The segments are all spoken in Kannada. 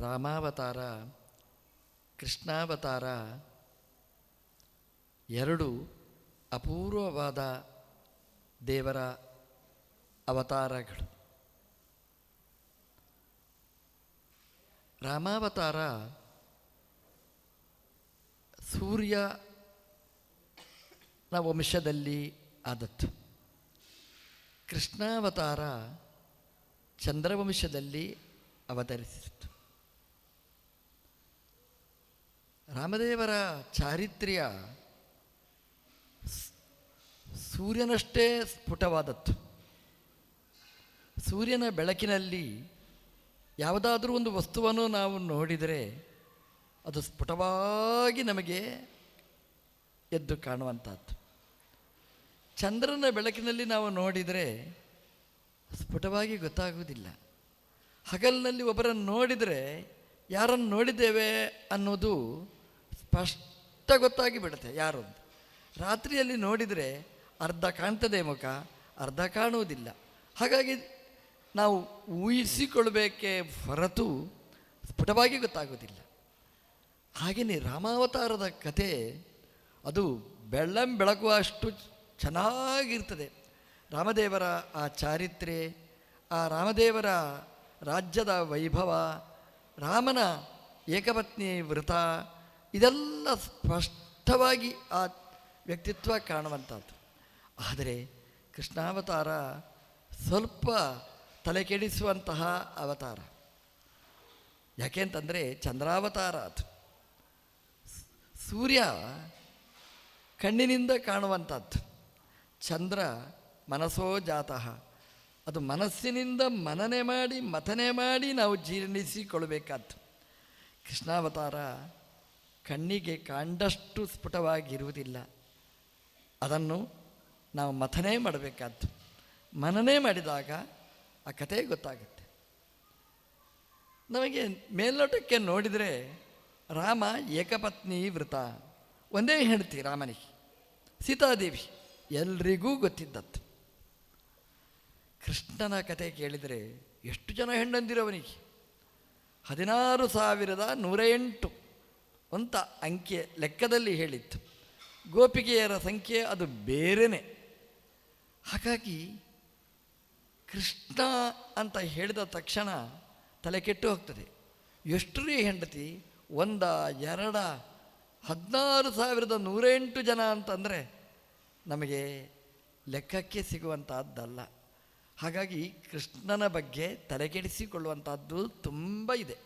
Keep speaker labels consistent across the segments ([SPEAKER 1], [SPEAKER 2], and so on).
[SPEAKER 1] ರಾಮಾವತಾರ ಕೃಷ್ಣಾವತಾರ ಎರಡು ಅಪೂರ್ವವಾದ ದೇವರ ಅವತಾರಗಳು. ರಾಮಾವತಾರ ಸೂರ್ಯನ ವಂಶದಲ್ಲಿ ಆದದ್ದು. ಕೃಷ್ಣಾವತಾರ ಚಂದ್ರವಂಶದಲ್ಲಿ ಅವತರಿಸಿತು ರಾಮದೇವರ ಚಾರಿತ್ರ್ಯ ಸೂರ್ಯನಷ್ಟೇ ಸ್ಫುಟವಾದದ್ದು. ಸೂರ್ಯನ ಬೆಳಕಿನಲ್ಲಿ ಯಾವುದಾದ್ರೂ ಒಂದು ವಸ್ತುವನ್ನು ನಾವು ನೋಡಿದರೆ ಅದು ಸ್ಫುಟವಾಗಿ ನಮಗೆ ಎದ್ದು ಕಾಣುವಂಥದ್ದು. ಚಂದ್ರನ ಬೆಳಕಿನಲ್ಲಿ ನಾವು ನೋಡಿದರೆ ಸ್ಫುಟವಾಗಿ ಗೊತ್ತಾಗುವುದಿಲ್ಲ. ಹಗಲಿನಲ್ಲಿ ಒಬ್ಬರನ್ನು ನೋಡಿದರೆ ಯಾರನ್ನು ನೋಡಿದ್ದೇವೆ ಅನ್ನೋದು ಸ್ಪಷ್ಟ ಗೊತ್ತಾಗಿ ಬಿಡುತ್ತೆ ಯಾರು ರಾತ್ರಿಯಲ್ಲಿ ನೋಡಿದರೆ ಅರ್ಧ ಕಾಣ್ತದೆ ಮುಖ, ಅರ್ಧ ಕಾಣುವುದಿಲ್ಲ. ಹಾಗಾಗಿ ನಾವು ಊಹಿಸಿಕೊಳ್ಬೇಕೇ ಹೊರತು ಸ್ಫುಟವಾಗಿ ಗೊತ್ತಾಗೋದಿಲ್ಲ ಹಾಗೆಯೇ ರಾಮಾವತಾರದ ಕತೆ ಅದು ಬೆಳ್ಳಂ ಬೆಳಗುವಷ್ಟು ಚೆನ್ನಾಗಿರ್ತದೆ. ರಾಮದೇವರ ಆ ಚಾರಿತ್ರೆ ಆ ರಾಮದೇವರ ರಾಜ್ಯದ ವೈಭವ, ರಾಮನ ಏಕಪತ್ನಿ ವೃತ ಇದೆಲ್ಲ ಸ್ಪಷ್ಟವಾಗಿ ಆ ವ್ಯಕ್ತಿತ್ವ ಕಾಣುವಂಥದ್ದು. ಆದರೆ ಕೃಷ್ಣಾವತಾರ ಸ್ವಲ್ಪ ತಲೆ ಕೆಡಿಸುವಂತಹ ಅವತಾರ. ಯಾಕೆಂತಂದರೆ ಚಂದ್ರಾವತಾರ ಅದು. ಸೂರ್ಯ ಕಣ್ಣಿನಿಂದ ಕಾಣುವಂಥದ್ದು. ಚಂದ್ರ ಮನಸೋ ಜಾತಃ. ಅದು ಮನಸ್ಸಿನಿಂದ ಮನನೆ ಮಾಡಿ, ಮಥನೆ ಮಾಡಿ ನಾವು ಜೀರ್ಣಿಸಿಕೊಳ್ಬೇಕಾದ್ದು ಕೃಷ್ಣಾವತಾರ ಕಣ್ಣಿಗೆ ಕಂಡಷ್ಟು ಸ್ಫುಟವಾಗಿರುವುದಿಲ್ಲ. ಅದನ್ನು ನಾವು ಮಥನೇ ಮಾಡಬೇಕಾದ್ದು. ಮನನೇ ಮಾಡಿದಾಗ ಆ ಕಥೆ ಗೊತ್ತಾಗುತ್ತೆ. ನಮಗೆ ಮೇಲ್ನೋಟಕ್ಕೆ ನೋಡಿದರೆ ರಾಮ ಏಕಪತ್ನಿ ವೃತ, ಒಂದೇ ಹೆಂಡತಿ ರಾಮನಿಗೆ, ಸೀತಾದೇವಿ, ಎಲ್ರಿಗೂ ಗೊತ್ತಿದ್ದದ್ದು. ಕೃಷ್ಣನ ಕತೆ ಕೇಳಿದರೆ ಎಷ್ಟು ಜನ ಹೆಂಡಂದಿರವನಿಗೆ ಹದಿನಾರು ಸಾವಿರದ ನೂರ ಎಂಟು. ಅಂತ ಅಂಕೆ ಲೆಕ್ಕದಲ್ಲಿ ಹೇಳಿತ್ತು. ಗೋಪಿಕೆಯರ ಸಂಖ್ಯೆ ಅದು ಬೇರೆನೆ. ಹಾಗಾಗಿ ಕೃಷ್ಣ ಅಂತ ಹೇಳಿದ ತಕ್ಷಣ ತಲೆ ಕೆಟ್ಟು ಹೋಗ್ತದೆ. ಎಷ್ಟು ರೀ ಹೆಂಡತಿ, ಒಂದ, ಎರಡ, ಹದಿನಾರು ಸಾವಿರದ ನೂರೆಂಟು ಜನ ಅಂತಂದರೆ ನಮಗೆ ಲೆಕ್ಕಕ್ಕೆ ಸಿಗುವಂತಹದ್ದಲ್ಲ. ಹಾಗಾಗಿ ಕೃಷ್ಣನ ಬಗ್ಗೆ ತಲೆಕೆಡಿಸಿಕೊಳ್ಳುವಂಥದ್ದು ತುಂಬ ಇದೆ.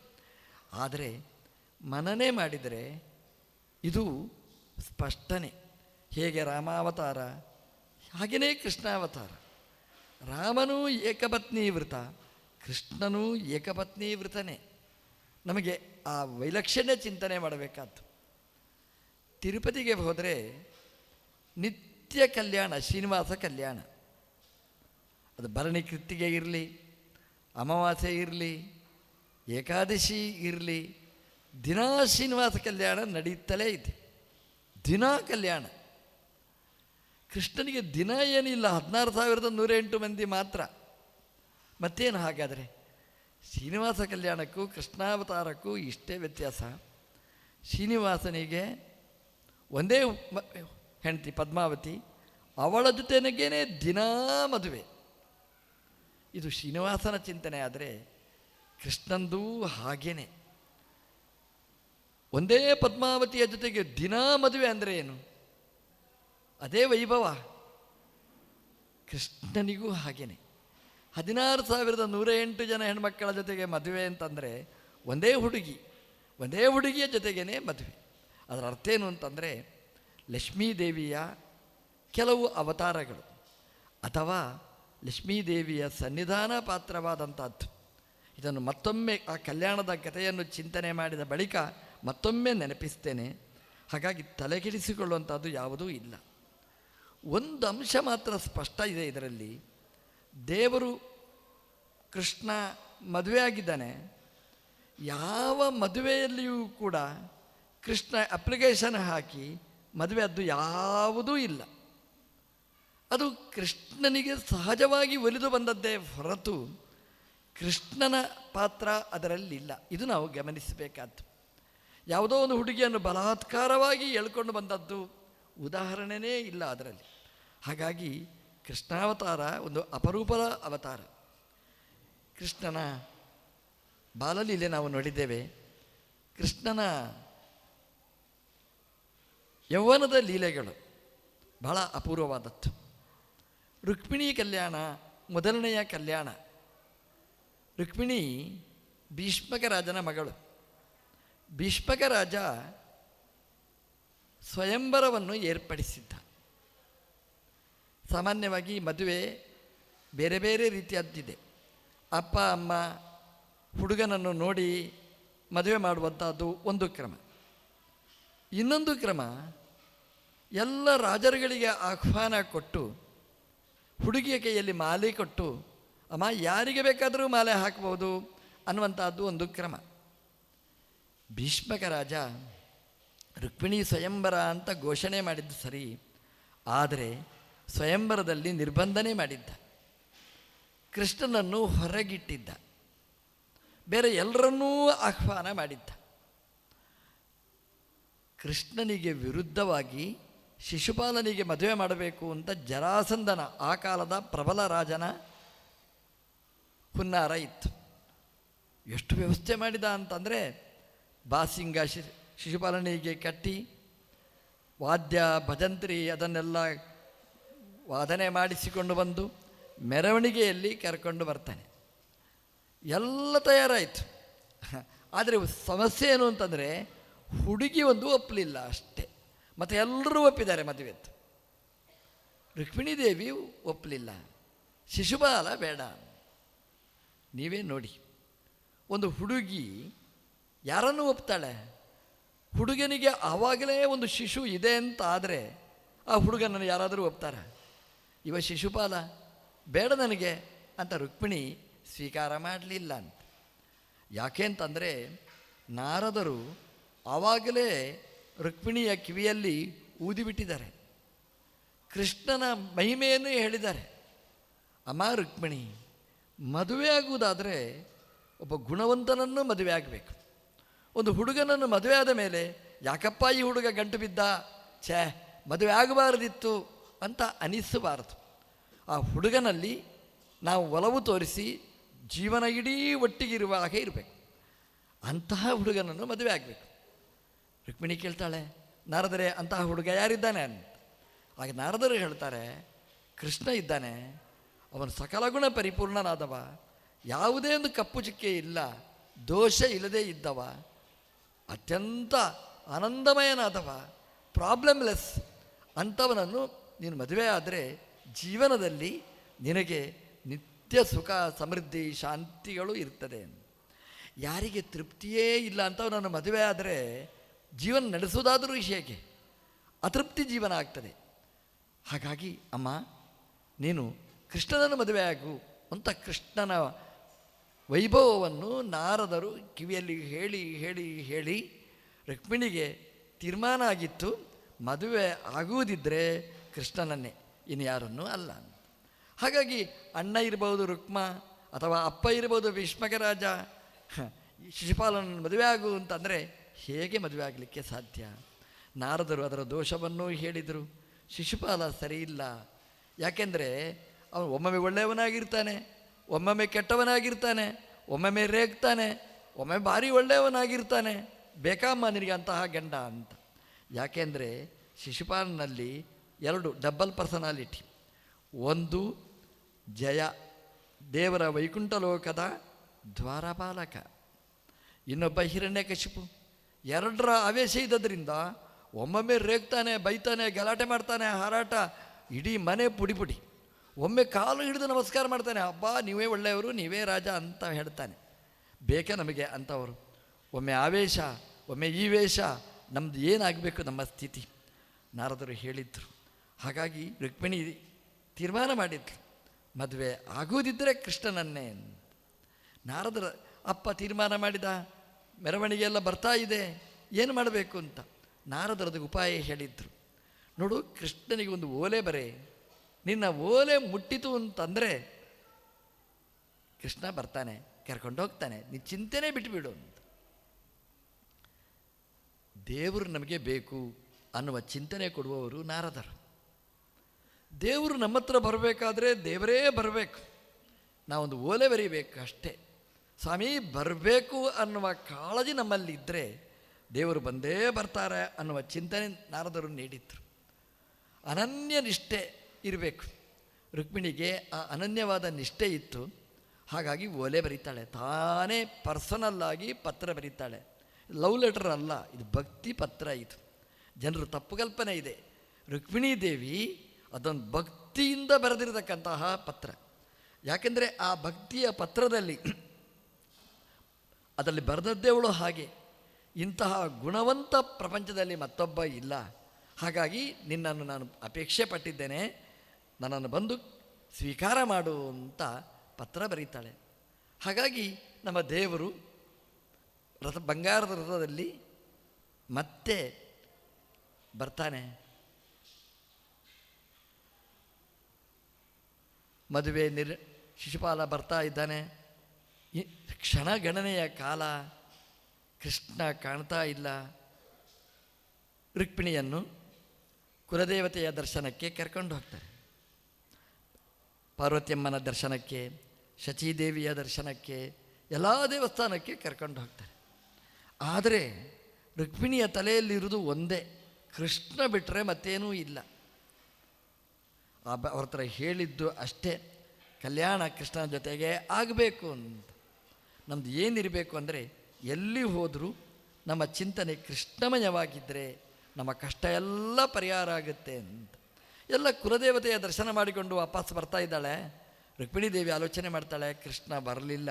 [SPEAKER 1] ಆದರೆ ಮನನೆ ಮಾಡಿದರೆ ಇದು ಸ್ಪಷ್ಟನೆ. ಹೇಗೆ ರಾಮಾವತಾರ? ಹಾಗೆಯೇ ಕೃಷ್ಣಾವತಾರ. ರಾಮನೂ ಏಕಪತ್ನಿ ವೃತ, ಕೃಷ್ಣನೂ ಏಕಪತ್ನಿ ವೃತನೇ. ನಮಗೆ ಆ ವೈಲಕ್ಷಣ್ಯ ಚಿಂತನೆ ಮಾಡಬೇಕಾದ್ದು. ತಿರುಪತಿಗೆ ಹೋದರೆ ನಿತ್ಯ ಕಲ್ಯಾಣ, ಶ್ರೀನಿವಾಸ ಕಲ್ಯಾಣ. ಅದು ಭರಣಿ ಕೃತ್ತಿಗೆ ಇರಲಿ, ಅಮಾವಾಸ್ಯೆ ಇರಲಿ, ಏಕಾದಶಿ ಇರಲಿ ದಿನಾ ಶ್ರೀನಿವಾಸ ಕಲ್ಯಾಣ ನಡೀತಲೇ ಇದೆ. ದಿನಾ ಕಲ್ಯಾಣ. ಕೃಷ್ಣನಿಗೆ ದಿನ ಏನಿಲ್ಲ, ಹದಿನಾರು ಸಾವಿರದ ನೂರೆಂಟು ಮಂದಿ ಮಾತ್ರ. ಮತ್ತೇನು ಹಾಗಾದರೆ? ಶ್ರೀನಿವಾಸ ಕಲ್ಯಾಣಕ್ಕೂ ಕೃಷ್ಣಾವತಾರಕ್ಕೂ ಇಷ್ಟೇ ವ್ಯತ್ಯಾಸ. ಶ್ರೀನಿವಾಸನಿಗೆ ಒಂದೇ ಹೆಂಡತಿ ಪದ್ಮಾವತಿ, ಅವಳ ಜೊತೆನಗೇನೆ ದಿನಾ ಮದುವೆ. ಇದು ಶ್ರೀನಿವಾಸನ ಚಿಂತನೆ ಆದರೆ ಕೃಷ್ಣಂದೂ ಹಾಗೇನೆ. ಒಂದೇ ಪದ್ಮಾವತಿಯ ಜೊತೆಗೆ ದಿನಾ ಮದುವೆ ಅಂದರೆ ಏನು? ಅದೇ ವೈಭವ. ಕೃಷ್ಣನಿಗೂ ಹಾಗೇನೆ. ಹದಿನಾರು ಸಾವಿರದ ನೂರ ಎಂಟು ಜನ ಹೆಣ್ಮಕ್ಕಳ ಜೊತೆಗೆ ಮದುವೆ ಅಂತಂದರೆ ಒಂದೇ ಹುಡುಗಿ, ಒಂದೇ ಹುಡುಗಿಯ ಜೊತೆಗೇನೆ ಮದುವೆ. ಅದರ ಅರ್ಥ ಏನು ಅಂತಂದರೆ ಲಕ್ಷ್ಮೀದೇವಿಯ ಕೆಲವು ಅವತಾರಗಳು ಅಥವಾ ಲಕ್ಷ್ಮೀದೇವಿಯ ಸನ್ನಿಧಾನ ಪಾತ್ರವಾದಂಥದ್ದು ಇದನ್ನು ಮತ್ತೊಮ್ಮೆ ಆ ಕಲ್ಯಾಣದ ಕಥೆಯನ್ನು ಚಿಂತನೆ ಮಾಡಿದ ಬಳಿಕ ಮತ್ತೊಮ್ಮೆ ನೆನಪಿಸ್ತೇನೆ. ಹಾಗಾಗಿ ತಲೆಗೆಡಿಸಿಕೊಳ್ಳುವಂಥದ್ದು ಯಾವುದೂ ಇಲ್ಲ. ಒಂದು ಅಂಶ ಮಾತ್ರ ಸ್ಪಷ್ಟ ಇದೆ ಇದರಲ್ಲಿ. ದೇವರು ಕೃಷ್ಣ ಮದುವೆ ಆಗಿದ್ದಾನೆ. ಯಾವ ಮದುವೆಯಲ್ಲಿಯೂ ಕೂಡ ಕೃಷ್ಣ ಅಪ್ಲಿಕೇಶನ್ ಹಾಕಿ ಮದುವೆ ಅದು ಯಾವುದೂ ಇಲ್ಲ. ಅದು ಕೃಷ್ಣನಿಗೆ ಸಹಜವಾಗಿ ಒಲಿದು ಬಂದದ್ದೇ ಹೊರತು ಕೃಷ್ಣನ ಪಾತ್ರ ಅದರಲ್ಲಿಲ್ಲ. ಇದು ನಾವು ಗಮನಿಸಬೇಕಾದ್ದು. ಯಾವುದೋ ಒಂದು ಹುಡುಗಿಯನ್ನು ಬಲಾತ್ಕಾರವಾಗಿ ಎಳ್ಕೊಂಡು ಬಂದದ್ದು ಉದಾಹರಣೆನೇ ಇಲ್ಲ ಅದರಲ್ಲಿ. ಹಾಗಾಗಿ ಕೃಷ್ಣಾವತಾರ ಒಂದು ಅಪರೂಪದ ಅವತಾರ. ಕೃಷ್ಣನ ಬಾಲಲೀಲೆ ನಾವು ನೋಡಿದ್ದೇವೆ. ಕೃಷ್ಣನ ಯೌವನದ ಲೀಲೆಗಳು ಬಹಳ ಅಪೂರ್ವವಾದದ್ದು. ರುಕ್ಮಿಣಿ ಕಲ್ಯಾಣ ಮೊದಲನೆಯ ಕಲ್ಯಾಣ. ರುಕ್ಮಿಣಿ ಭೀಷ್ಮಕ ರಾಜನ ಮಗಳು. ಭೀಷ್ಮಕ ರಾಜ ಸ್ವಯಂವರವನ್ನು ಏರ್ಪಡಿಸಿದ್ದ. ಸಾಮಾನ್ಯವಾಗಿ ಮದುವೆ ಬೇರೆ ಬೇರೆ ರೀತಿಯದ್ದಿದೆ. ಅಪ್ಪ, ಅಮ್ಮ, ಹುಡುಗನನ್ನು ನೋಡಿ ಮದುವೆ ಮಾಡುವಂಥದ್ದು ಒಂದು ಕ್ರಮ. ಇನ್ನೊಂದು ಕ್ರಮ, ಎಲ್ಲ ರಾಜರುಗಳಿಗೆ ಆಹ್ವಾನ ಕೊಟ್ಟು, ಹುಡುಗಿಯ ಕೈಯಲ್ಲಿ ಮಾಲೆ ಕೊಟ್ಟು, ಅಮ್ಮ ಯಾರಿಗೆ ಬೇಕಾದರೂ ಮಾಲೆ ಹಾಕ್ಬೋದು ಅನ್ನುವಂಥದ್ದು ಒಂದು ಕ್ರಮ. ಭೀಷ್ಮಕ ರಾಜ ರುಕ್ಮಿಣಿ ಸ್ವಯಂವರ ಅಂತ ಘೋಷಣೆ ಮಾಡಿದ್ದು ಸರಿ, ಆದರೆ ಸ್ವಯಂವರದಲ್ಲಿ ನಿರ್ಬಂಧನೆ ಮಾಡಿದ್ದ. ಕೃಷ್ಣನನ್ನು ಹೊರಗಿಟ್ಟಿದ್ದ. ಬೇರೆ ಎಲ್ಲರನ್ನೂ ಆಹ್ವಾನ ಮಾಡಿದ್ದ. ಕೃಷ್ಣನಿಗೆ ವಿರುದ್ಧವಾಗಿ ಶಿಶುಪಾಲನಿಗೆ ಮದುವೆ ಮಾಡಬೇಕು ಅಂತ ಜರಾಸಂದನ ಆ ಕಾಲದ ಪ್ರಬಲ ರಾಜನ ಹುನ್ನಾರ ಇತ್ತು. ಎಷ್ಟು ವ್ಯವಸ್ಥೆ ಮಾಡಿದ ಅಂತಂದರೆ ಬಾಸಿಂಗ ಶಿ, ಶಿಶುಪಾಲನಿಗೆ ಕಟ್ಟಿ, ವಾದ್ಯ ಭಜಂತ್ರಿ ಅದನ್ನೆಲ್ಲ ವಾದನೆ ಮಾಡಿಸಿಕೊಂಡು ಬಂದು ಮೆರವಣಿಗೆಯಲ್ಲಿ ಕರ್ಕೊಂಡು ಬರ್ತಾನೆ. ಎಲ್ಲ ತಯಾರಾಯಿತು. ಆದರೆ ಸಮಸ್ಯೆ ಏನು ಅಂತಂದರೆ ಹುಡುಗಿ ಒಂದು ಒಪ್ಪಲಿಲ್ಲ ಅಷ್ಟೇ. ಮತ್ತು ಎಲ್ಲರೂ ಒಪ್ಪಿದ್ದಾರೆ ಮದುವೆದ್ದು ರುಕ್ಮಿಣಿ ದೇವಿ ಒಪ್ಪಲಿಲ್ಲ ಶಿಶುಪಾಲ ಬೇಡ. ನೀವೇ ನೋಡಿ. ಒಂದು ಹುಡುಗಿ ಯಾರನ್ನು ಒಪ್ತಾಳೆ? ಹುಡುಗನಿಗೆ ಆವಾಗಲೇ ಒಂದು ಶಿಶು ಇದೆ ಅಂತ ಆದರೆ ಆ ಹುಡುಗನನ್ನು ಯಾರಾದರೂ ಒಪ್ತಾರೆ? ಇವ ಶಿಶುಪಾಲ? ಬೇಡ ನನಗೆ ಅಂತ ರುಕ್ಮಿಣಿ ಸ್ವೀಕಾರ ಮಾಡಲಿಲ್ಲ ಅಂತ. ಯಾಕೆ ಅಂತಂದರೆ ನಾರದರು ಆವಾಗಲೇ ರುಕ್ಮಿಣಿಯ ಕಿವಿಯಲ್ಲಿ ಊದಿಬಿಟ್ಟಿದ್ದಾರೆ ಕೃಷ್ಣನ ಮಹಿಮೆಯನ್ನು ಹೇಳಿದ್ದಾರೆ. ಅಮ್ಮ ರುಕ್ಮಿಣಿ, ಮದುವೆ ಆಗುವುದಾದರೆ ಒಬ್ಬ ಗುಣವಂತನನ್ನು ಮದುವೆ ಆಗಬೇಕು. ಒಂದು ಹುಡುಗನನ್ನು ಮದುವೆ ಆದ ಮೇಲೆ, ಯಾಕಪ್ಪ ಈ ಹುಡುಗ ಗಂಟು ಬಿದ್ದ? ಛೇ, ಮದುವೆ ಆಗಬಾರದಿತ್ತು ಅಂತ ಅನಿಸಬಾರದು. ಆ ಹುಡುಗನಲ್ಲಿ ನಾವು ಒಲವು ತೋರಿಸಿ ಜೀವನ ಇಡೀ ಒಟ್ಟಿಗಿರುವ ಹಾಗೆ ಇರಬೇಕು. ಅಂತಹ ಹುಡುಗನನ್ನು ಮದುವೆ ಆಗಬೇಕು. ರುಕ್ಮಿಣಿ ಕೇಳ್ತಾಳೆ, ನಾರದರೆ, ಅಂತಹ ಹುಡುಗ ಯಾರಿದ್ದಾನೆ? ಅಂತ. ಆಗ ನಾರದರು ಹೇಳ್ತಾರೆ, ಕೃಷ್ಣ ಇದ್ದಾನೆ. ಅವನು ಸಕಲ ಗುಣ ಪರಿಪೂರ್ಣನಾದವ. ಯಾವುದೇ ಒಂದು ಕಪ್ಪು ಚುಕ್ಕೆ ಇಲ್ಲ, ದೋಷ ಇಲ್ಲದೆ ಇದ್ದವ. ಅತ್ಯಂತ ಆನಂದಮಯನಾದವ ಪ್ರಾಬ್ಲಮ್ಲೆಸ್ ಅಂಥವನನ್ನು ನೀನು ಮದುವೆ ಆದರೆ ಜೀವನದಲ್ಲಿ ನಿನಗೆ ನಿತ್ಯ ಸುಖ, ಸಮೃದ್ಧಿ, ಶಾಂತಿಗಳು ಇರ್ತದೆ. ಯಾರಿಗೆ ತೃಪ್ತಿಯೇ ಇಲ್ಲ ಅಂಥವನನ್ನು ಮದುವೆ ಆದರೆ ಜೀವನ ನಡೆಸೋದಾದರೂ ವಿಷಯಕ್ಕೆ ಅತೃಪ್ತಿ ಜೀವನ ಆಗ್ತದೆ. ಹಾಗಾಗಿ ಅಮ್ಮ, ನೀನು ಕೃಷ್ಣನನ್ನು ಮದುವೆ ಆಗು ಅಂತ ಕೃಷ್ಣನ ವೈಭವವನ್ನು ನಾರದರು ಕಿವಿಯಲ್ಲಿ ಹೇಳಿ ಹೇಳಿ ಹೇಳಿ ರುಕ್ಮಿಣಿಗೆ ತೀರ್ಮಾನ ಆಗಿತ್ತು. ಮದುವೆ ಆಗುವುದಿದ್ದರೆ ಕೃಷ್ಣನನ್ನೇ, ಇನ್ನು ಯಾರನ್ನೂ ಅಲ್ಲ. ಹಾಗಾಗಿ ಅಣ್ಣ ಇರ್ಬೋದು ರುಕ್ಮ ಅಥವಾ ಅಪ್ಪ ಇರ್ಬೋದು ಭೀಷ್ಮಕರಾಜ ಶಿಶುಪಾಲನ ಮದುವೆ ಆಗು ಅಂತಂದರೆ ಹೇಗೆ ಮದುವೆ ಆಗಲಿಕ್ಕೆ ಸಾಧ್ಯ? ನಾರದರು ಅದರ ದೋಷವನ್ನೂ ಹೇಳಿದರು. ಶಿಶುಪಾಲ ಸರಿ ಇಲ್ಲ. ಯಾಕೆಂದರೆ ಅವನು ಒಮ್ಮೊಮ್ಮೆ ಒಳ್ಳೆಯವನಾಗಿರ್ತಾನೆ. ಒಮ್ಮೊಮ್ಮೆ ಕೆಟ್ಟವನಾಗಿರ್ತಾನೆ, ಒಮ್ಮೊಮ್ಮೆ ರೇಗ್ತಾನೆ ಒಮ್ಮೆ ಭಾರಿ ಒಳ್ಳೆಯವನಾಗಿರ್ತಾನೆ. ಬೇಕಾಮ್ಮ ನಿನಗೆ ಅಂತಹ ಗಂಡ ಅಂತ. ಯಾಕೆಂದರೆ ಶಿಶುಪಾಲನಲ್ಲಿ ಎರಡು ಡಬಲ್ ಪರ್ಸನಾಲಿಟಿ. ಒಂದು ಜಯ, ದೇವರ ವೈಕುಂಠ ಲೋಕದ ದ್ವಾರಪಾಲಕ. ಇನ್ನೊಬ್ಬ ಹಿರಣ್ಯಕಶಿಪು ಎರಡರ ಆವೇಶ ಇದ್ದದ್ರಿಂದ ಒಮ್ಮೊಮ್ಮೆ ರೇಗ್ತಾನೆ, ಬೈತಾನೆ, ಗಲಾಟೆ ಮಾಡ್ತಾನೆ, ಹಾರಾಟ, ಇಡೀ ಮನೆ ಪುಡಿ ಪುಡಿ. ಒಮ್ಮೆ ಕಾಲು ಹಿಡಿದು ನಮಸ್ಕಾರ ಮಾಡ್ತಾನೆ, ಅಬ್ಬಾ, ನೀವೇ ಒಳ್ಳೆಯವರು, ನೀವೇ ರಾಜ ಅಂತ ಹೇಳ್ತಾನೆ. ಬೇಕೇ ನಮಗೆ ಅಂಥವರು ಒಮ್ಮೆ ಆವೇಶ, ಒಮ್ಮೆ ಈ ವೇಷ ನಮ್ಮದು ಏನಾಗಬೇಕು ನಮ್ಮ ಸ್ಥಿತಿ. ನಾರದರು ಹೇಳಿದ್ರು. ಹಾಗಾಗಿ ರುಕ್ಮಿಣಿ ತೀರ್ಮಾನ ಮಾಡಿದ್ರು. ಮದುವೆ ಆಗುವುದಿದ್ದರೆ ಕೃಷ್ಣನನ್ನೇ ನಾರದರ, ಅಪ್ಪ, ತೀರ್ಮಾನ ಮಾಡಿದ? ಮೆರವಣಿಗೆ ಎಲ್ಲ ಬರ್ತಾ ಇದೆ. ಏನು ಮಾಡಬೇಕು? ಅಂತ. ನಾರದರದ ಉಪಾಯ ಹೇಳಿದ್ರು. ನೋಡು, ಕೃಷ್ಣನಿಗೆ ಒಂದು ಓಲೆ ಬರೆ. ನಿನ್ನ ಓಲೆ ಮುಟ್ಟಿತು ಅಂತಂದರೆ ಕೃಷ್ಣ ಬರ್ತಾನೆ, ಕರ್ಕೊಂಡು ಹೋಗ್ತಾನೆ, ನೀ ಚಿಂತೆನೇ ಬಿಟ್ಬಿಡು ಅಂತ. ದೇವರು ನಮಗೆ ಬೇಕು ಅನ್ನುವ ಚಿಂತನೆ ಕೊಡುವವರು ನಾರದರು. ದೇವರು ನಮ್ಮ ಹತ್ರ ಬರಬೇಕಾದ್ರೆ ದೇವರೇ ಬರಬೇಕು. ನಾವೊಂದು ಓಲೆ ಬರೀಬೇಕು ಅಷ್ಟೇ. ಸ್ವಾಮಿ, ಬರಬೇಕು ಅನ್ನುವ ಕಾಳಜಿ ನಮ್ಮಲ್ಲಿದ್ದರೆ ದೇವರು ಬಂದೇ ಬರ್ತಾರೆ ಅನ್ನುವ ಚಿಂತನೆ ನಾರದರು ನೀಡಿದ್ರು. ಅನನ್ಯ ನಿಷ್ಠೆ ಇರಬೇಕು. ರುಕ್ಮಿಣಿಗೆ ಆ ಅನನ್ಯವಾದ ನಿಷ್ಠೆ ಇತ್ತು. ಹಾಗಾಗಿ ಓಲೆ ಬರೀತಾಳೆ. ತಾನೇ ಪರ್ಸನಲ್ಲಾಗಿ ಪತ್ರ ಬರೀತಾಳೆ. ಲವ್ ಲೆಟರ್ ಅಲ್ಲ, ಇದು ಭಕ್ತಿ ಪತ್ರ ಇದು. ಜನರು ತಪ್ಪು ಕಲ್ಪನೆ ಇದೆ. ರುಕ್ಮಿಣೀ ದೇವಿ ಅದೊಂದು ಭಕ್ತಿಯಿಂದ ಬರೆದಿರತಕ್ಕಂತಹ ಪತ್ರ. ಯಾಕೆಂದರೆ ಆ ಭಕ್ತಿಯ ಪತ್ರದಲ್ಲಿ ಅದರಲ್ಲಿ ಬರೆದದ್ದೇವಳು ಹಾಗೆ. ಇಂತಹ ಗುಣವಂತ ಪ್ರಪಂಚದಲ್ಲಿ ಮತ್ತೊಬ್ಬ ಇಲ್ಲ. ಹಾಗಾಗಿ ನಿನ್ನನ್ನು ನಾನು ಅಪೇಕ್ಷೆ ಪಟ್ಟಿದ್ದೇನೆ. ನನ್ನನ್ನು ಬಂದು ಸ್ವೀಕಾರ ಮಾಡು ಅಂತ ಪತ್ರ ಬರೀತಾಳೆ. ಹಾಗಾಗಿ ನಮ್ಮ ದೇವರು ರಥ ಬಂಗಾರದ ರಥದಲ್ಲಿ ಮತ್ತೆ ಬರ್ತಾನೆ. ಮದುವೆ ನಿರ್, ಶಿಶುಪಾಲ ಬರ್ತಾ ಇದ್ದಾನೆ. ಕ್ಷಣಗಣನೆಯ ಕಾಲ, ಕೃಷ್ಣ ಕಾಣ್ತಾ ಇಲ್ಲ. ರುಕ್ಮಿಣಿಯನ್ನು ಕುಲದೇವತೆಯ ದರ್ಶನಕ್ಕೆ ಕರ್ಕೊಂಡು ಹೋಗ್ತಾರೆ. ಪಾರ್ವತಿಯಮ್ಮನ ದರ್ಶನಕ್ಕೆ, ಶಚೀದೇವಿಯ ದರ್ಶನಕ್ಕೆ, ಎಲ್ಲ ದೇವಸ್ಥಾನಕ್ಕೆ ಕರ್ಕೊಂಡು ಹೋಗ್ತಾರೆ. ಆದರೆ ರುಕ್ಮಿಣಿಯ ತಲೆಯಲ್ಲಿರುವುದು ಒಂದೇ. ಕೃಷ್ಣ ಬಿಟ್ಟರೆ ಮತ್ತೇನೂ ಇಲ್ಲ. ಅವ್ರ ಹತ್ರ ಹೇಳಿದ್ದು ಅಷ್ಟೇ. ಕಲ್ಯಾಣ ಕೃಷ್ಣನ ಜೊತೆಗೆ ಆಗಬೇಕು ಅಂತ. ನಮ್ದು ಏನಿರಬೇಕು ಅಂದರೆ ಎಲ್ಲಿ ಹೋದರೂ ನಮ್ಮ ಚಿಂತನೆ ಕೃಷ್ಣಮಯವಾಗಿದ್ದರೆ ನಮ್ಮ ಕಷ್ಟ ಎಲ್ಲ ಪರಿಹಾರ ಆಗುತ್ತೆ ಅಂತ. ಎಲ್ಲ ಕುಲದೇವತೆಯ ದರ್ಶನ ಮಾಡಿಕೊಂಡು ವಾಪಸ್ ಬರ್ತಾ ಇದ್ದಾಳೆ. ರುಕ್ಮಿಣಿ ದೇವಿ ಆಲೋಚನೆ ಮಾಡ್ತಾಳೆ, ಕೃಷ್ಣ ಬರಲಿಲ್ಲ.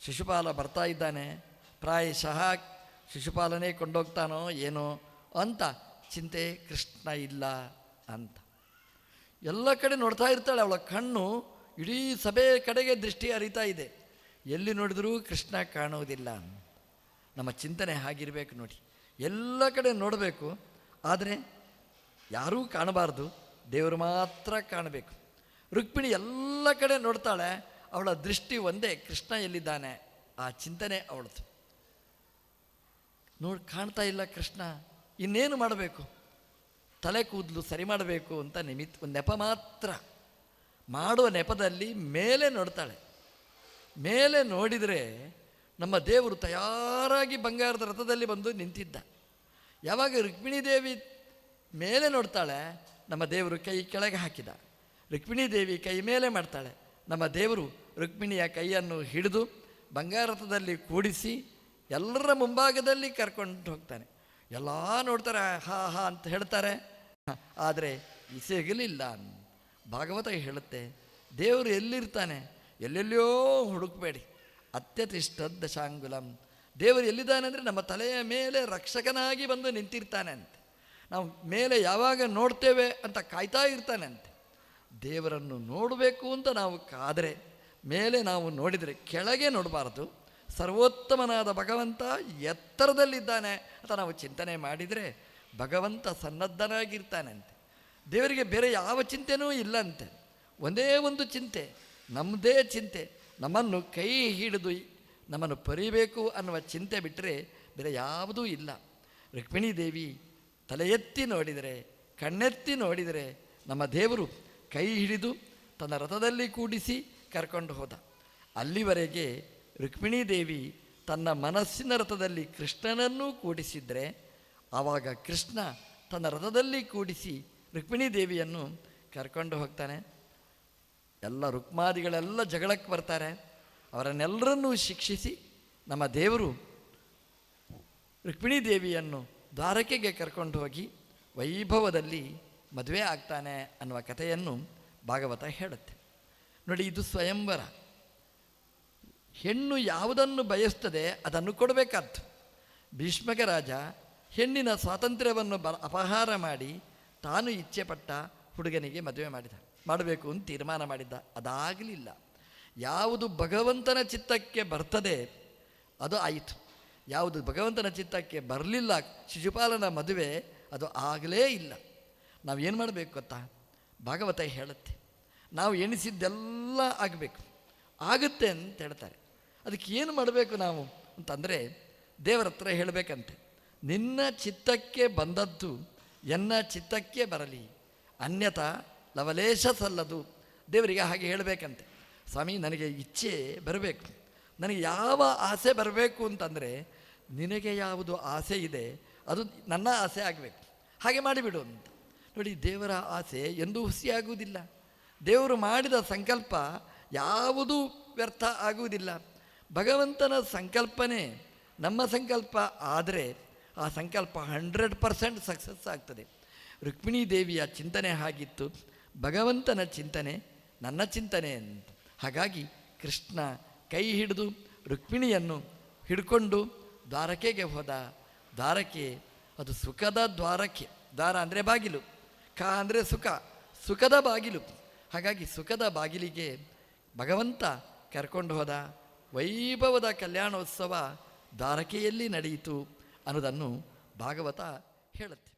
[SPEAKER 1] ಶಿಶುಪಾಲ ಬರ್ತಾ ಇದ್ದಾನೆ. ಪ್ರಾಯಶಃ ಶಿಶುಪಾಲನೇ ಕೊಂಡೋಗ್ತಾನೋ ಏನೋ ಅಂತ ಚಿಂತೆ ಕೃಷ್ಣ ಇಲ್ಲ ಅಂತ. ಎಲ್ಲ ಕಡೆ ನೋಡ್ತಾ ಇರ್ತಾಳೆ, ಅವಳ ಕಣ್ಣು ಇಡೀ ಸಭೆ ಕಡೆಗೆ ದೃಷ್ಟಿ ಹರಿತಾ ಇದೆ. ಎಲ್ಲಿ ನೋಡಿದರೂ ಕೃಷ್ಣ ಕಾಣುವುದಿಲ್ಲ. ನಮ್ಮ ಚಿಂತನೆ ಹಾಗಿರಬೇಕು ನೋಡಿ. ಎಲ್ಲ ಕಡೆ ನೋಡಬೇಕು, ಆದರೆ ಯಾರೂ ಕಾಣಬಾರ್ದು. ದೇವರು ಮಾತ್ರ ಕಾಣಬೇಕು. ರುಕ್ಮಿಣಿ ಎಲ್ಲ ಕಡೆ ನೋಡ್ತಾಳೆ, ಅವಳ ದೃಷ್ಟಿ ಒಂದೇ, ಕೃಷ್ಣ ಎಲ್ಲಿದ್ದಾನೆ? ಆ ಚಿಂತನೆ ಅವಳದು. ನೋಡಿ, ಕಾಣ್ತಾ ಇಲ್ಲ ಕೃಷ್ಣ, ಇನ್ನೇನು ಮಾಡಬೇಕು? ತಲೆ ಕೂದಲು ಸರಿ ಮಾಡಬೇಕು ಅಂತ ನಿಮಿತ್ ನೆಪ ಮಾತ್ರ. ಮಾಡುವ ನೆಪದಲ್ಲಿ ಮೇಲೆ ನೋಡ್ತಾಳೆ. ಮೇಲೆ ನೋಡಿದರೆ ನಮ್ಮ ದೇವರು ತಯಾರಾಗಿ ಬಂಗಾರದ ರಥದಲ್ಲಿ ಬಂದು ನಿಂತಿದ್ದ. ಯಾವಾಗ ರುಕ್ಮಿಣಿ ದೇವಿ ಮೇಲೆ ನೋಡ್ತಾಳೆ ನಮ್ಮ ದೇವರು ಕೈ ಕೆಳಗೆ ಹಾಕಿದ. ರುಕ್ಮಿಣಿ ದೇವಿ ಕೈ ಮೇಲೆ ಮಾಡ್ತಾಳೆ. ನಮ್ಮ ದೇವರು ರುಕ್ಮಿಣಿಯ ಕೈಯನ್ನು ಹಿಡಿದು ಬಂಗಾರಥದಲ್ಲಿ ಕೂಡಿಸಿ ಎಲ್ಲರ ಮುಂಭಾಗದಲ್ಲಿ ಕರ್ಕೊಂಡು ಹೋಗ್ತಾನೆ. ಎಲ್ಲ ನೋಡ್ತಾರೆ, ಹಾ ಹಾ ಅಂತ ಹೇಳ್ತಾರೆ. ಆದರೆ ಸಿಗಲಿಲ್ಲ ಭಾಗವತ ಹೇಳುತ್ತೆ, ದೇವರು ಎಲ್ಲಿರ್ತಾನೆ? ಎಲ್ಲೆಲ್ಲಿಯೋ ಹುಡುಕಬೇಡಿ. ಅತ್ಯತಿಷ್ಠ ದಶಾಂಗುಲಂ ದೇವರು ಎಲ್ಲಿದ್ದಾನೆ ಅಂದರೆ ನಮ್ಮ ತಲೆಯ ಮೇಲೆ ರಕ್ಷಕನಾಗಿ ಬಂದು ನಿಂತಿರ್ತಾನೆ ಅಂತೆ. ನಾವು ಮೇಲೆ ಯಾವಾಗ ನೋಡ್ತೇವೆ ಅಂತ ಕಾಯ್ತಾ ಇರ್ತಾನೆ ಅಂತೆ ದೇವರನ್ನು ನೋಡಬೇಕು ಅಂತ ನಾವು ಕಾದರೆ ಮೇಲೆ ನಾವು ನೋಡಿದರೆ ಕೆಳಗೆ ನೋಡಬಾರ್ದು. ಸರ್ವೋತ್ತಮನಾದ ಭಗವಂತ ಎತ್ತರದಲ್ಲಿದ್ದಾನೆ ಅಂತ ನಾವು ಚಿಂತನೆ ಮಾಡಿದರೆ ಭಗವಂತ ಸನ್ನದ್ಧನಾಗಿರ್ತಾನಂತೆ. ದೇವರಿಗೆ ಬೇರೆ ಯಾವ ಚಿಂತೆನೂ ಇಲ್ಲಂತೆ. ಒಂದೇ ಒಂದು ಚಿಂತೆ ನಮ್ಮದೇ ಚಿಂತೆ, ನಮ್ಮನ್ನು ಕೈ ಹಿಡಿದು ನಮ್ಮನ್ನು ಪರಿಬೇಕು ಅನ್ನುವ ಚಿಂತೆ ಬಿಟ್ಟರೆ ಬೇರೆ ಯಾವುದೂ ಇಲ್ಲ. ರುಕ್ಮಿಣಿ ದೇವಿ ತಲೆ ಎತ್ತಿ ನೋಡಿದರೆ, ಕಣ್ಣೆತ್ತಿ ನೋಡಿದರೆ ನಮ್ಮ ದೇವರು ಕೈ ಹಿಡಿದು ತನ್ನ ರಥದಲ್ಲಿ ಕೂಡಿಸಿ ಕರ್ಕೊಂಡು ಹೋದ. ಅಲ್ಲಿವರೆಗೆ ರುಕ್ಮಿಣೀ ದೇವಿ ತನ್ನ ಮನಸ್ಸಿನ ರಥದಲ್ಲಿ ಕೃಷ್ಣನನ್ನೂ ಕೂಡಿಸಿದರೆ, ಆವಾಗ ಕೃಷ್ಣ ತನ್ನ ರಥದಲ್ಲಿ ಕೂಡಿಸಿ ರುಕ್ಮಿಣೀ ದೇವಿಯನ್ನು ಕರ್ಕೊಂಡು ಹೋಗ್ತಾನೆ. ಎಲ್ಲ ರುಕ್ಮಾದಿಗಳೆಲ್ಲ ಜಗಳಕ್ಕೆ ಬರ್ತಾರೆ. ಅವರನ್ನೆಲ್ಲರನ್ನೂ ಶಿಕ್ಷಿಸಿ ನಮ್ಮ ದೇವರು ರುಕ್ಮಿಣೀ ದೇವಿಯನ್ನು ದ್ವಾರಕೆಗೆ ಕರ್ಕೊಂಡು ಹೋಗಿ ವೈಭವದಲ್ಲಿ ಮದುವೆ ಆಗ್ತಾನೆ ಅನ್ನುವ ಕಥೆಯನ್ನು ಭಾಗವತ ಹೇಳುತ್ತೆ. ನೋಡಿ, ಇದು ಸ್ವಯಂವರ. ಹೆಣ್ಣು ಯಾವುದನ್ನು ಬಯಸ್ತದೆ ಅದನ್ನು ಕೊಡಬೇಕಾದ್ದು. ಭೀಷ್ಮಕ ರಾಜ ಹೆಣ್ಣಿನ ಸ್ವಾತಂತ್ರ್ಯವನ್ನು ಬ ಅಪಹಾರ ಮಾಡಿ ತಾನು ಇಚ್ಛೆಪಟ್ಟ ಹುಡುಗನಿಗೆ ಮದುವೆ ಮಾಡಿದ. ಮಾಡಬೇಕು ಅಂತ ತೀರ್ಮಾನ ಮಾಡಿದ್ದ. ಅದಾಗಲಿಲ್ಲ. ಯಾವುದು ಭಗವಂತನ ಚಿತ್ತಕ್ಕೆ ಬರ್ತದೆ, ಅದು ಆಯಿತು. ಯಾವುದು ಭಗವಂತನ ಚಿತ್ತಕ್ಕೆ ಬರಲಿಲ್ಲ ಶಿಶುಪಾಲನ ಮದುವೆ, ಅದು ಆಗಲೇ ಇಲ್ಲ. ನಾವು ಏನು ಮಾಡಬೇಕು ಗೊತ್ತಾ? ಭಾಗವತ ಹೇಳುತ್ತೆ. ನಾವು ಎಣಿಸಿದ್ದೆಲ್ಲ ಆಗಬೇಕು. ಆಗುತ್ತೆ ಅಂತ ಹೇಳ್ತಾರೆ. ಅದಕ್ಕೆ ಏನು ಮಾಡಬೇಕು ನಾವು ಅಂತಂದರೆ, ದೇವರ ಹತ್ರ ಹೇಳಬೇಕಂತೆ. ನಿನ್ನ ಚಿತ್ತಕ್ಕೆ ಬಂದದ್ದು, ಎನ್ನ ಚಿತ್ತಕ್ಕೆ ಬರಲಿ. ಅನ್ಯತ ಲವಲೇಶ ಸಲ್ಲದು. ದೇವರಿಗೆ ಹಾಗೆ ಹೇಳಬೇಕಂತೆ. ಸ್ವಾಮಿ, ನನಗೆ ಇಚ್ಛೆ ಬರಬೇಕು. ನನಗೆ ಯಾವ ಆಸೆ ಬರಬೇಕು ಅಂತಂದರೆ, ನಿನಗೆ ಯಾವುದು ಆಸೆ ಇದೆ, ಅದು ನನ್ನ ಆಸೆ ಆಗಬೇಕು. ಹಾಗೆ ಮಾಡಿಬಿಡು ಅಂತ. ನೋಡಿ, ದೇವರ ಆಸೆ ಎಂದೂ ಹುಸಿಯಾಗುವುದಿಲ್ಲ. ದೇವರು ಮಾಡಿದ ಸಂಕಲ್ಪ ಯಾವುದೂ ವ್ಯರ್ಥ ಆಗುವುದಿಲ್ಲ. ಭಗವಂತನ ಸಂಕಲ್ಪನೆ ನಮ್ಮ ಸಂಕಲ್ಪ ಆದರೆ ಆ ಸಂಕಲ್ಪ ಹಂಡ್ರೆಡ್ ಪರ್ಸೆಂಟ್ ಸಕ್ಸಸ್ ಆಗ್ತದೆ. ರುಕ್ಮಿಣೀ ದೇವಿಯ ಚಿಂತನೆ ಹಾಗಿತ್ತು. ಭಗವಂತನ ಚಿಂತನೆ ನನ್ನ ಚಿಂತನೆ ಅಂತ. ಹಾಗಾಗಿ ಕೃಷ್ಣ ಕೈ ಹಿಡಿದು ರುಕ್ಮಿಣಿಯನ್ನು ಹಿಡ್ಕೊಂಡು ದ್ವಾರಕೆಗೆ ಹೋದ. ದ್ವಾರಕೆ, ಅದು ಸುಖದ ದ್ವಾರಕೆ. ದಾರ ಅಂದರೆ ಬಾಗಿಲು. ಕ ಅಂದರೆ ಸುಖ. ಸುಖದ ಬಾಗಿಲು. ಹಾಗಾಗಿ ಸುಖದ ಬಾಗಿಲಿಗೆ ಭಗವಂತ ಕರ್ಕೊಂಡು ಹೋದ. ವೈಭವದ ಕಲ್ಯಾಣೋತ್ಸವ ದ್ವಾರಕೆಯಲ್ಲಿ ನಡೆಯಿತು ಅನ್ನೋದನ್ನು ಭಾಗವತ ಹೇಳುತ್ತೆ.